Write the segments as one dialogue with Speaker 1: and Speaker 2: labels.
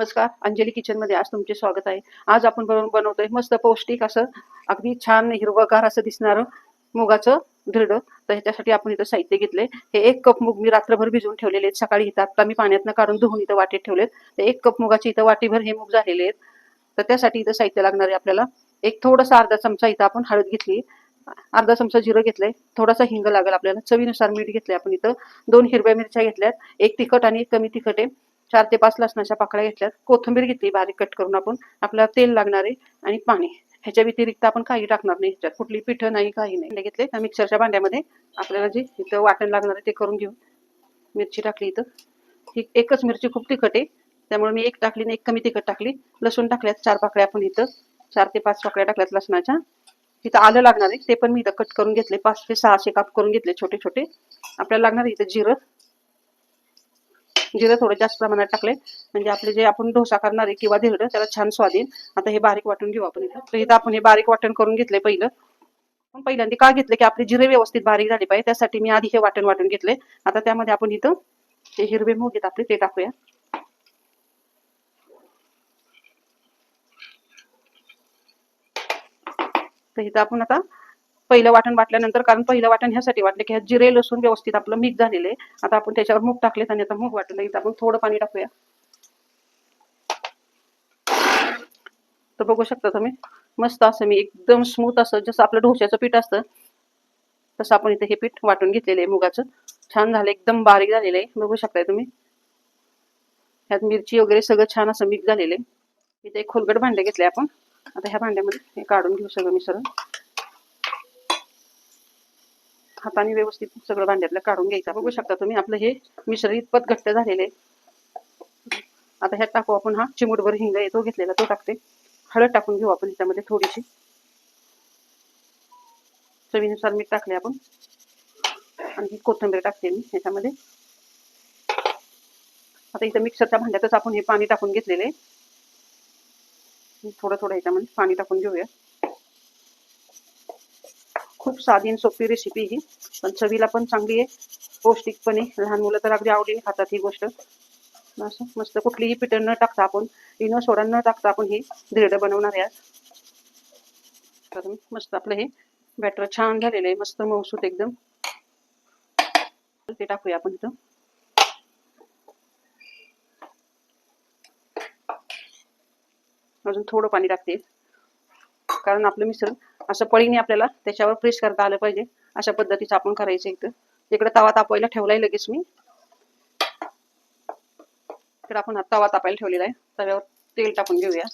Speaker 1: नमस्कार. अंजली किचनमध्ये आज तुमचे स्वागत आहे. आज आपण बनवून बनवतोय मस्त पौष्टिक असं अगदी छान हिरवगार असं दिसणारं मुगाचं धिरडं तर ह्याच्यासाठी आपण इथं साहित्य घेतले हे एक कप मूग मी रात्रभर भिजवून ठेवलेले आहेत. सकाळी इथं आता मी पाण्यातनं काढून धुवून इथं वाटेत ठेवलेत. तर एक कप मुगाची इथं वाटीभर हे मूग झालेले आहेत. तर त्यासाठी इथं साहित्य लागणार आहे आपल्याला. एक थोडासा अर्धा चमचा इथं आपण हळद घेतली. अर्धा चमचा जिरं घेतलंय. थोडासा हिंग लागेल आपल्याला. चवीनुसार मीठ घेतलंय आपण इथं. दोन हिरव्या मिरच्या घेतल्यात. एक तिखट आणि एक कमी तिखट आहे. चार ते पाच लसणाच्या पाकळ्या घेतल्यात. कोथिंबीर घेतली बारीक कट करून आपण. आपल्याला तेल लागणार आहे आणि पाणी. ह्याच्या व्यतिरिक्त आपण काही टाकणार नाही ह्याच्यात. कुठली पिठं नाही काही नाही. घेतले. त्या मिक्सरच्या भांड्यामध्ये आपल्याला जे इथं वाटण लागणार आहे ते करून घेऊ. मिरची टाकली इथं. ही एकच मिरची खूप तिखट आहे. त्यामुळे मी एक टाकली आणि एक कमी तिखट टाकली. लसूण टाकल्यात चार पाकळ्या आपण इथं. चार ते पाच पाकळ्या टाकल्यात लसणाच्या. इथं आलं लागणार आहे. ते पण मी इथं कट करून घेतले. पाच ते सहाशे काप करून घेतले छोटे छोटे आपल्याला लागणार आहे इथं जिरं. जिरं थोडं जास्त प्रमाणात टाकले. म्हणजे आपले जे आपण डोसा करणार आहे किंवा धिरडं त्याला छान स्वाद येईल. आता हे बारीक वाटून घेऊ आपण इथं. तर इथं आपण हे बारीक वाटण करून घेतले पहिलं. पण पहिल्यांदा का घेतलं की आपले जिरे व्यवस्थित बारीक झाले पाहिजे. त्यासाठी मी आधी हे वाटण वाटून घेतले. आता त्यामध्ये आपण इथं ते हिरवे मूग आपले ते टाकूया. तर इथं आपण आता पहिलं वाटण वाटल्यानंतर कारण पहिलं वाटण ह्यासाठी वाटलं की ह्या जिरे लसूण व्यवस्थित आपलं मिक्स झालेलं आहे. आता आपण त्याच्यावर मूग टाकलेत आणि आता मूग वाटलं इथं आपण थोडं पाणी टाकूया. तर बघू शकता तुम्ही मस्त असं मी एकदम स्मूथ असं जसं आपलं डोश्याचं पीठ असतं तसं आपण इथे हे पीठ वाटून घेतलेलं आहे मुगाचं. छान झालं एकदम बारीक झालेलं आहे. बघू शकताय तुम्ही. ह्यात मिरची वगैरे सगळं छान असं मिक्स झालेलं आहे. इथे एक खोलगट भांडे घेतले आपण. आता ह्या भांड्यामध्ये हे काढून घेऊ सगळं मिसळून हाताने व्यवस्थित सगळं भांड्यातलं काढून घ्यायचं. बघू शकता तुम्ही आपलं हे मिश्र इतपत घट्ट झालेलं आहे. आता ह्यात टाकू आपण हा चिमूटभर हिंग आहे तो घेतलेला तो टाकते. हळद टाकून घेऊ आपण ह्याच्यामध्ये थोडीशी. चवीनुसार मीठ टाकले आपण. आणि कोथिंबीर टाकते मी ह्याच्यामध्ये. आता इथं मिक्सरच्या भांड्यातच आपण हे पाणी टाकून घेतलेले आहे. थोडं थोडं ह्याच्यामध्ये पाणी टाकून घेऊया. खूप साधी आणि सोपी रेसिपी ही. पण चवीला पण चांगली आहे. पौष्टिकपणे लहान मुलं तर अगदी आवडीने खातात ही गोष्ट. असं मस्त कुठलीही पिठं न टाकता आपण इनो सोडा न टाकता आपण ही धिरडं बनवणार आहे तर मस्त आपलं हे बॅटर छान झालेलं आहे. मस्त मऊसूत एकदम. ते टाकूया आपण इथं. अजून थोडं पाणी टाकते. कारण आपलं मिश्रण असं पळीने आपल्याला त्याच्यावर प्रेस करता आलं पाहिजे. अशा पद्धतीचं आपण करायचं इथं. इकडे तवा तापवायला ठेवलाय लगेच मी. इकडे आपण तवा तापायला ठेवलेला आहे. तव्यावर तेल टाकून घेऊया.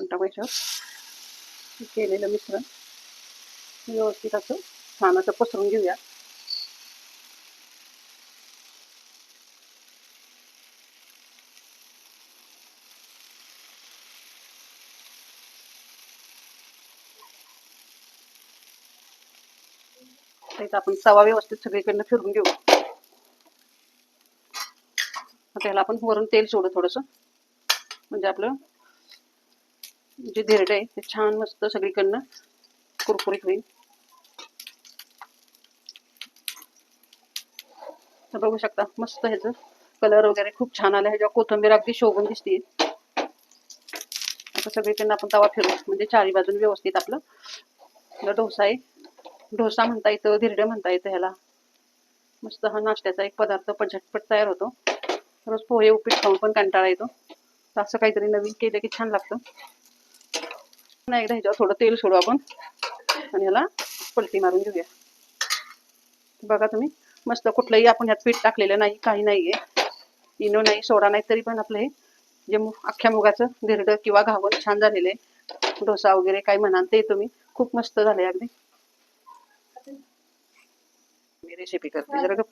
Speaker 1: आपण टाकायचं केलेलं मिश्रण व्यवस्थित असं छान असं पसरून घेऊया त्याचा आपण तवा व्यवस्थित सगळीकडनं फिरून घेऊ आता ह्याला आपण वरून तेल सोडू थोडस म्हणजे आपलं जे धिरडं आहे ते छान मस्त सगळीकडनं कुरकुरीत होईल. तर बघू शकता मस्त ह्याचं कलर वगैरे खूप छान आला. ह्याच्या कोथिंबीर अगदी शोभून दिसते आता सगळीकडनं आपण तवा फिरू म्हणजे चारी बाजून व्यवस्थित आपलं डोसा आहे. डोसा म्हणता येतं धिरडे म्हणता येतं ह्याला. मस्त हा नाश्त्याचा एक पदार्थ पण झटपट तयार होतो. रोज पोहे उपीट खाऊन पण कंटाळा येतो. असं काहीतरी नवीन केलं की छान लागतं. पुन्हा एकदा ह्याच्यावर थोडं तेल सोडू आपण. आणि ह्याला पलटी मारून घेऊया. बघा तुम्ही मस्त कुठलंही आपण ह्यात पीठ टाकलेलं नाही काही नाही आहे इनो नाही सोडा नाही तरी पण आपलं हे जे अख्ख्या मुगाचं धिरडं किंवा घावण छान झालेलं आहे. डोसा वगैरे काय म्हणाल ते तुम्ही खूप मस्त झालंय अगदी. मी रेसिपी करते जरा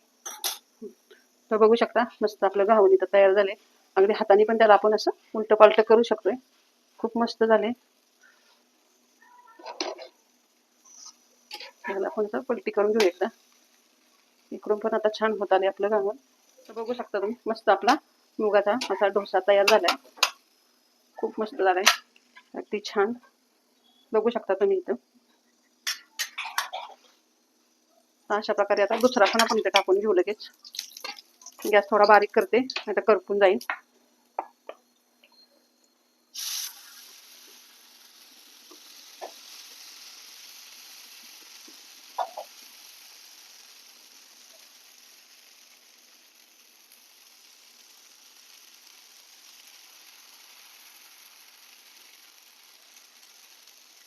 Speaker 1: तर बघू शकता मस्त आपलं घावण इथं तयार झाले अगदी हाताने पण त्याला आपण असं उलट पालट करू शकतोय. खूप मस्त झाले ह्याला आपण असं पलटी करून घेऊ एकदा. इकडून पण आता छान होत आले आपलं घावण तर बघू शकता तुम्ही मस्त आपला मुगाचा असा डोसा तयार झालाय. खूप मस्त झालाय. अगदी छान. बघू शकता तुम्ही इथं. अशा प्रकारे आता दुसरा पण आपण इथे टाकून घेऊ लगेच. गॅस थोडा बारीक करते नाही तर करपून जाईल.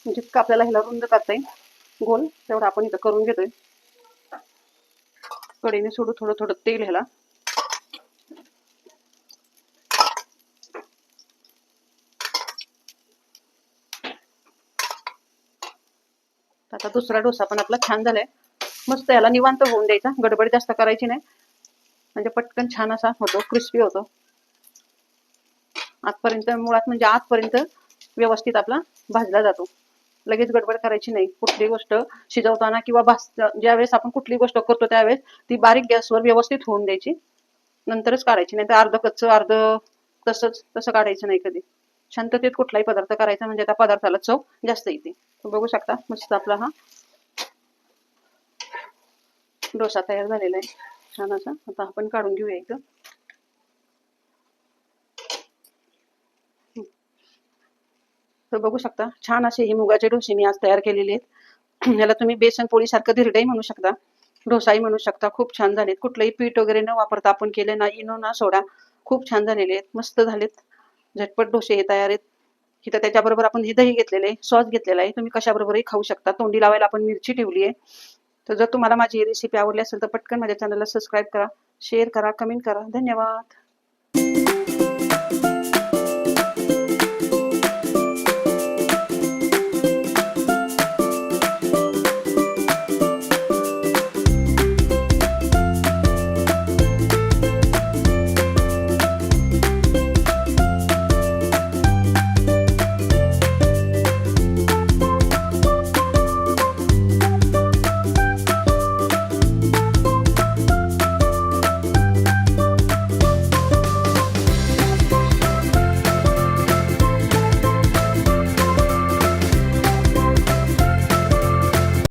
Speaker 1: म्हणजे जितकं आपल्याला ह्याला रुंद करता येईल. गोल. तेवढं आपण इथं करून घेतोय. कडेने सोडू थोडं थोडं तेल ह्याला. आता दुसरा डोसा पण आपला छान झालाय. मस्त याला निवांत होऊन द्यायचा. गडबड जास्त करायची नाही. म्हणजे पटकन छान असा होतो क्रिस्पी होतो. आतपर्यंत मुळात म्हणजे आतपर्यंत व्यवस्थित आपला भाजला जातो. लगेच गडबड करायची नाही. कुठली गोष्ट शिजवताना किंवा भास ज्यावेळेस आपण कुठली गोष्ट करतो त्यावेळेस ती बारीक गॅसवर व्यवस्थित होऊन द्यायची. नंतरच काढायची नाही तर अर्ध कच्च अर्ध तसंच तसं काढायचं नाही कधी. शांततेत कुठलाही पदार्थ करायचा म्हणजे त्या पदार्थाला चव जास्त येते. बघू शकता मस्त आपला हा डोसा तयार झालेला आहे. छान असा. आता आपण काढून घेऊया इथं. तर बघू शकता. छान असे हे मुगाचे डोसे मी आज तयार केलेले आहेत. याला तुम्ही बेसन पोळी सारखं म्हणू शकता. डोसाही म्हणू शकता. खूप छान झालेत. कुठलंही पीठ वगैरे न वापरता आपण केले ना इनो ना सोडा खूप छान झालेले आहेत. मस्त झालेत. झटपट डोसे हे तयार आहेत. इथं त्याच्याबरोबर आपण हे दही घेतलेले आहे. सॉस घेतलेला आहे. तुम्ही कशाबरोबरही खाऊ शकता. तोंडी लावायला आपण मिरची ठेवली आहे. तर जर तुम्हाला माझी ही रेसिपी आवडली असेल तर पटकन माझ्या चॅनलला सबस्क्राईब करा शेअर करा कमेंट करा. धन्यवाद.